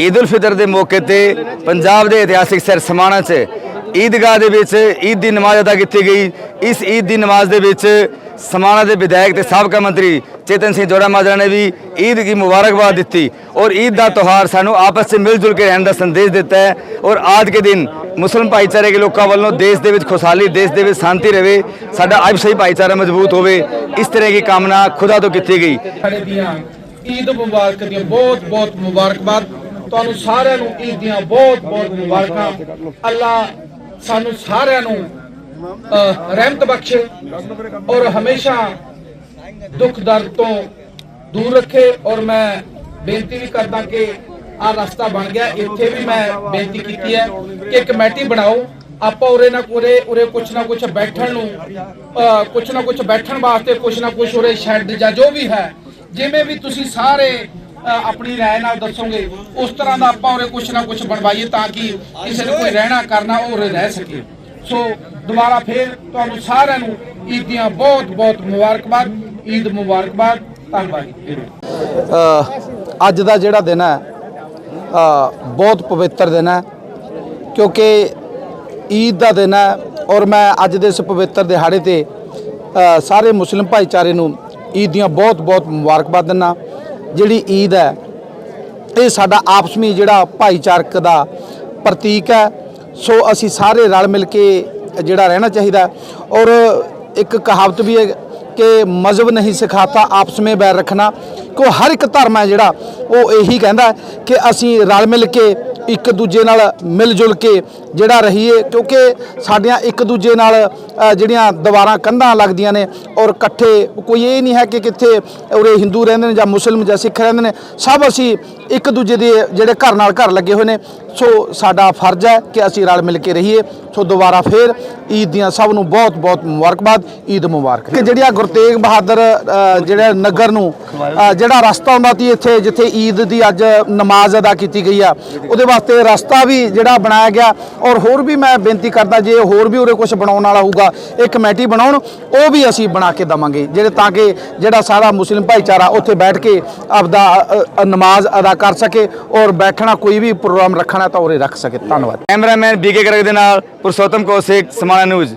ਈਦ ਉਲ ਫਿਤਰ ਦੇ ਮੌਕੇ ਤੇ ਪੰਜਾਬ ਦੇ ਇਤਿਹਾਸਿਕ ਸਿਰ ਸਮਾਣਾ 'ਚ ਈਦਗਾਹ ਦੇ ਵਿੱਚ ਈਦ ਦੀ ਨਮਾਜ਼ ਅਦਾ ਕੀਤੀ ਗਈ। ਇਸ ਈਦ ਦੀ ਨਮਾਜ਼ ਦੇ ਵਿੱਚ ਸਮਾਣਾ ਦੇ ਵਿਧਾਇਕ ਤੇ ਸਾਬਕਾ ਮੰਤਰੀ ਚੇਤਨ ਸਿੰਘ ਜੋੜਾ ਮਾਜਰਾ ਨੇ ਵੀ ਈਦ ਦੀ ਮੁਬਾਰਕਬਾਦ ਦਿੱਤੀ ਔਰ ਈਦ ਦਾ ਤਿਉਹਾਰ ਸਾਨੂੰ ਆਪਸ ਵਿੱਚ ਮਿਲ ਜੁਲ ਕੇ ਰਹਿਣ ਦਾ ਸੰਦੇਸ਼ ਦਿੱਤਾ ਹੈ ਔਰ ਅੱਜ ਕੇ ਦਿਨ ਮੁਸਲਮ ਭਾਈਚਾਰੇ ਦੇ ਲੋਕਾਂ ਵੱਲੋਂ ਦੇਸ਼ ਦੇ ਵਿੱਚ ਖੁਸ਼ਹਾਲੀ, ਦੇਸ਼ ਦੇ ਵਿੱਚ ਸ਼ਾਂਤੀ ਰਹੇ ਸਾਡਾ ਆਪਸੀ ਭਾਈਚਾਰਾ ਮਜ਼ਬੂਤ ਹੋਵੇ, ਇਸ ਤਰ੍ਹਾਂ ਦੀ ਕਾਮਨਾ ਖੁਦਾ ਤੋਂ ਕੀਤੀ ਗਈ। ਈਦ ਮੁਬਾਰਕ ਦੀਆਂ ਬਹੁਤ ਬਹੁਤ ਮੁਬਾਰਕਬਾਦ। ਤੁਹਾਨੂੰ ਸਾਰਿਆਂ ਨੂੰ ਈਦ ਦੀਆਂ ਬਹੁਤ ਬਹੁਤ ਮੁਬਾਰਕਾਂ। ਅੱਲਾ ਸਾਨੂੰ ਸਾਰਿਆਂ ਨੂੰ ਰਹਿਮਤ ਬਖਸ਼ੇ ਔਰ ਹਮੇਸ਼ਾ ਦੁੱਖ ਦਰਦ ਤੋਂ ਦੂਰ ਰੱਖੇ। ਔਰ ਮੈਂ ਬੇਨਤੀ ਵੀ ਕਰਦਾ ਕਿ ਆ ਰਸਤਾ ਬਣ ਗਿਆ। ਇੱਥੇ ਵੀ ਮੈਂ ਬੇਨਤੀ ਕੀਤੀ ਹੈ ਕਿ ਕਮੇਟੀ ਬਣਾਓ। ਆਪਾਂ ਉਰੇ ਨਾ ਉਰੇ ਉਰੇ ਕੁਛ ਨਾ ਕੁਛ ਬੈਠਣ ਨੂੰ ਅਹ, ਕੁਛ ਨਾ ਕੁਛ ਬੈਠਣ ਵਾਸਤੇ ਕੁਛ ਨਾ ਕੁਛ ਉਰੇ ਸ਼ੈੱਡ ਜਾਂ ਜੋ ਵੀ ਹੈ ਜਿਵੇਂ ਵੀ ਤੁਸੀਂ ਸਾਰੇ ਆਪਣੀ ਰਾਏ ਨਾਲ ਦੱਸੋਗੇ, ਉਸ ਤਰ੍ਹਾਂ ਦਾ ਆਪਾਂ ਉਰੇ ਕੁਛ ਨਾ ਕੁਛ ਬਣਵਾਈਏ ਤਾਂ ਕਿ ਕਿਸੇ ਨੇ ਕੋਈ ਰਹਿਣਾ, ਕਰਨਾ ਉਹ ਉਰੇ ਰਹਿ ਸਕੇ। ਸੋ, ਦੁਬਾਰਾ ਫੇਰ ਤੁਹਾਨੂੰ ਸਾਰਿਆਂ ਨੂੰ ਈਦ ਦੀਆਂ ਬਹੁਤ ਬਹੁਤ ਮੁਬਾਰਕਬਾਦ। ਈਦ ਮੁਬਾਰਕਬਾਦ। ਧੰਨਵਾਦ ਅੱਜ ਦਾ ਜਿਹੜਾ ਦਿਨ ਹੈ ਬਹੁਤ ਪਵਿੱਤਰ ਦਿਨ ਹੈ, ਕਿਉਂਕਿ ਈਦ ਦਾ ਦਿਨ ਹੈ ਔਰ ਮੈਂ ਅੱਜ ਦੇ ਇਸ ਪਵਿੱਤਰ ਦਿਹਾੜੇ ਤੇ ਸਾਰੇ ਮੁਸਲਿਮ ਭਾਈਚਾਰੇ ਨੂੰ ਈਦ ਦੀਆਂ ਬਹੁਤ ਬਹੁਤ ਮੁਬਾਰਕਬਾਦ ਦਿੰਦਾ। ਜਿਹੜੀ ਈਦ ਹੈ, ਇਹ ਸਾਡਾ ਆਪਸਮੀ ਜਿਹੜਾ ਭਾਈਚਾਰਕ ਦਾ ਪ੍ਰਤੀਕ ਹੈ। ਸੋ ਅਸੀਂ ਸਾਰੇ ਰਲ ਮਿਲ ਕੇ ਜਿਹੜਾ ਰਹਿਣਾ ਚਾਹੀਦਾ ਔਰ ਇੱਕ ਕਹਾਵਤ ਵੀ ਹੈ ਕਿ ਮਜ਼ਹਬ ਨਹੀਂ ਸਿਖਾਤਾ, ਆਪਸ ਵਿੱਚ ਬੈਰ ਰੱਖਣਾ। ਕੋ ਹਰ ਇੱਕ ਧਰਮ ਹੈ ਜਿਹੜਾ, ਉਹ ਇਹੀ ਕਹਿੰਦਾ ਕਿ ਅਸੀਂ ਰਲ ਮਿਲ ਕੇ ਇੱਕ ਦੂਜੇ ਨਾਲ ਮਿਲ ਜੁਲ ਕੇ ਜਿਹੜਾ ਰਹੀਏ, ਕਿਉਂਕਿ ਸਾਡੀਆਂ ਇੱਕ ਦੂਜੇ ਨਾਲ ਜਿਹੜੀਆਂ ਦੀਵਾਰਾਂ ਕੰਧਾਂ ਲੱਗਦੀਆਂ ਨੇ ਔਰ ਇਕੱਠੇ, ਕੋਈ ਇਹ ਨਹੀਂ ਹੈ ਕਿ ਕਿੱਥੇ ਉਰੇ ਹਿੰਦੂ ਰਹਿੰਦੇ ਨੇ ਜਾਂ ਮੁਸਲਮ ਜਾਂ ਸਿੱਖ ਰਹਿੰਦੇ ਨੇ, ਸਭ ਅਸੀਂ ਇੱਕ ਦੂਜੇ ਦੇ ਜਿਹੜੇ ਘਰ ਨਾਲ ਘਰ ਲੱਗੇ ਹੋਏ ਨੇ। ਸੋ ਸਾਡਾ ਫਰਜ਼ ਹੈ ਕਿ ਅਸੀਂ ਰਲ ਮਿਲ ਕੇ ਰਹੀਏ। ਸੋ ਦੁਬਾਰਾ ਫੇਰ ਈਦ ਦੀਆਂ ਸਭ ਨੂੰ ਬਹੁਤ ਬਹੁਤ ਮੁਬਾਰਕਬਾਦ, ਈਦ ਮੁਬਾਰਕ। ਕਿ ਜਿਹੜੀਆਂ ਗੁਰੂ ਤੇਗ ਬਹਾਦਰ ਜਿਹੜਾ ਨਗਰ ਨੂੰ ਜਿਹੜਾ ਰਸਤਾ ਹੁੰਦਾ ਸੀ ਇੱਥੇ, ਜਿੱਥੇ ਈਦ ਦੀ ਅੱਜ ਨਮਾਜ਼ ਅਦਾ ਕੀਤੀ ਗਈ ਆ, ਉਹਦੇ ਵਾਸਤੇ ਰਸਤਾ ਵੀ ਜਿਹੜਾ ਬਣਾਇਆ ਗਿਆ। ਔਰ ਹੋਰ ਵੀ ਮੈਂ ਬੇਨਤੀ ਕਰਦਾ, ਜੇ ਹੋਰ ਵੀ ਉਰੇ ਕੁਝ ਬਣਾਉਣ ਵਾਲਾ ਹੋਊਗਾ, ਇਹ ਕਮੇਟੀ ਬਣਾਉਣ, ਉਹ ਵੀ ਅਸੀਂ ਬਣਾ ਕੇ ਦਵਾਂਗੇ, ਜਿਹੜੇ ਤਾਂ ਕਿ ਜਿਹੜਾ ਸਾਰਾ ਮੁਸਲਿਮ ਭਾਈਚਾਰਾ ਉੱਥੇ ਬੈਠ ਕੇ ਆਪਦਾ ਨਮਾਜ਼ ਅਦਾ ਕਰ ਸਕੇ ਔਰ ਬੈਠਣਾ, ਕੋਈ ਵੀ ਪ੍ਰੋਗਰਾਮ ਰੱਖਣਾ ਤਾਂ ਉਰੇ ਰੱਖ ਸਕੇ। ਧੰਨਵਾਦ। ਕੈਮਰਾਮੈਨ ਬੀਕੇ ਕਰਕ ਦੇ ਨਾਲ, ਪੁਰਸ਼ੋਤਮ ਕੌਸ਼ਿਕ ਸਮਾਣਾ ਨਿਊਜ਼।